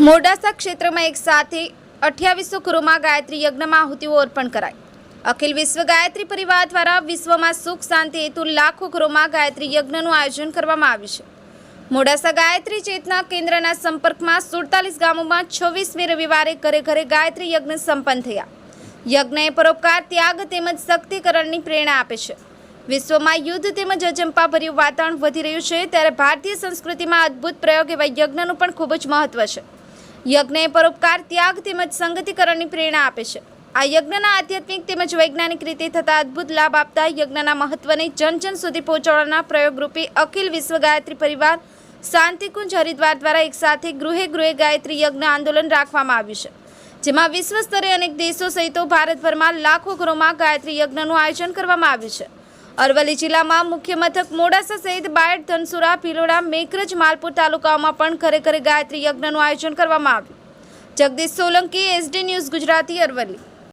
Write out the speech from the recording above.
મોડાસા ક્ષેત્રમાં એક સાથે અઠ્યાવીસો કરોમાં ગાયત્રી યજ્ઞમાં આહુતિઓ અર્પણ કરાઈ. અખિલ વિશ્વ ગાયત્રી પરિવાર દ્વારા વિશ્વમાં સુખ, શાંતિ હેતુ લાખો કરોમાં ગાયત્રી યજ્ઞનું આયોજન કરવામાં આવ્યું છે. મોડાસા ગાયત્રી ચેતના કેન્દ્રના સંપર્કમાં સુડતાલીસ ગામોમાં છવ્વીસમી રવિવારે ઘરે ઘરે ગાયત્રી યજ્ઞ સંપન્ન થયા. યજ્ઞએ પરોપકાર, ત્યાગ તેમજ શક્તિકરણની પ્રેરણા આપે છે. વિશ્વમાં યુદ્ધ તેમજ અજંપાભર્યું વાતાવરણ વધી રહ્યું છે, ત્યારે ભારતીય સંસ્કૃતિમાં અદ્ભુત પ્રયોગ એવા યજ્ઞનું પણ ખૂબ જ મહત્વ છે. યજ્ઞ એ પરોપકાર ત્યાગ તેમજ સંગતિકરણની પ્રેરણા આપે છે. આ યજ્ઞના આધ્યાત્મિક તેમજ વૈજ્ઞાનિક રીતે થતા અદ્ભુત લાભ આપતા યજ્ઞના મહત્વને જન જન સુધી પહોંચાડવાના પ્રયોગરૂપી અખિલ વિશ્વ ગાયત્રી પરિવાર શાંતિકુંજ હરિદ્વાર દ્વારા એક સાથે ગૃહે ગૃહે ગાયત્રી યજ્ઞ આંદોલન રાખવામાં આવ્યું છે. જેમાં વિશ્વ સ્તરે અનેક દેશો સહિતો ભારતભરમાં લાખો ઘરોમાં ગાયત્રી યજ્ઞનું આયોજન કરવામાં આવ્યું છે. અરવલ્લી જિલ્લામાં મુખ્ય મથક મોડાસા સહિત બાયડ, ધનસુરા, ભિલોડા મેકરજ માલપુર તાલુકાઓમાં પણ ઘરે ગાયત્રી યજ્ઞનું આયોજન કરવામાં આવ્યું. Jagdish Solanki, SD news Gujarati, Aravalli.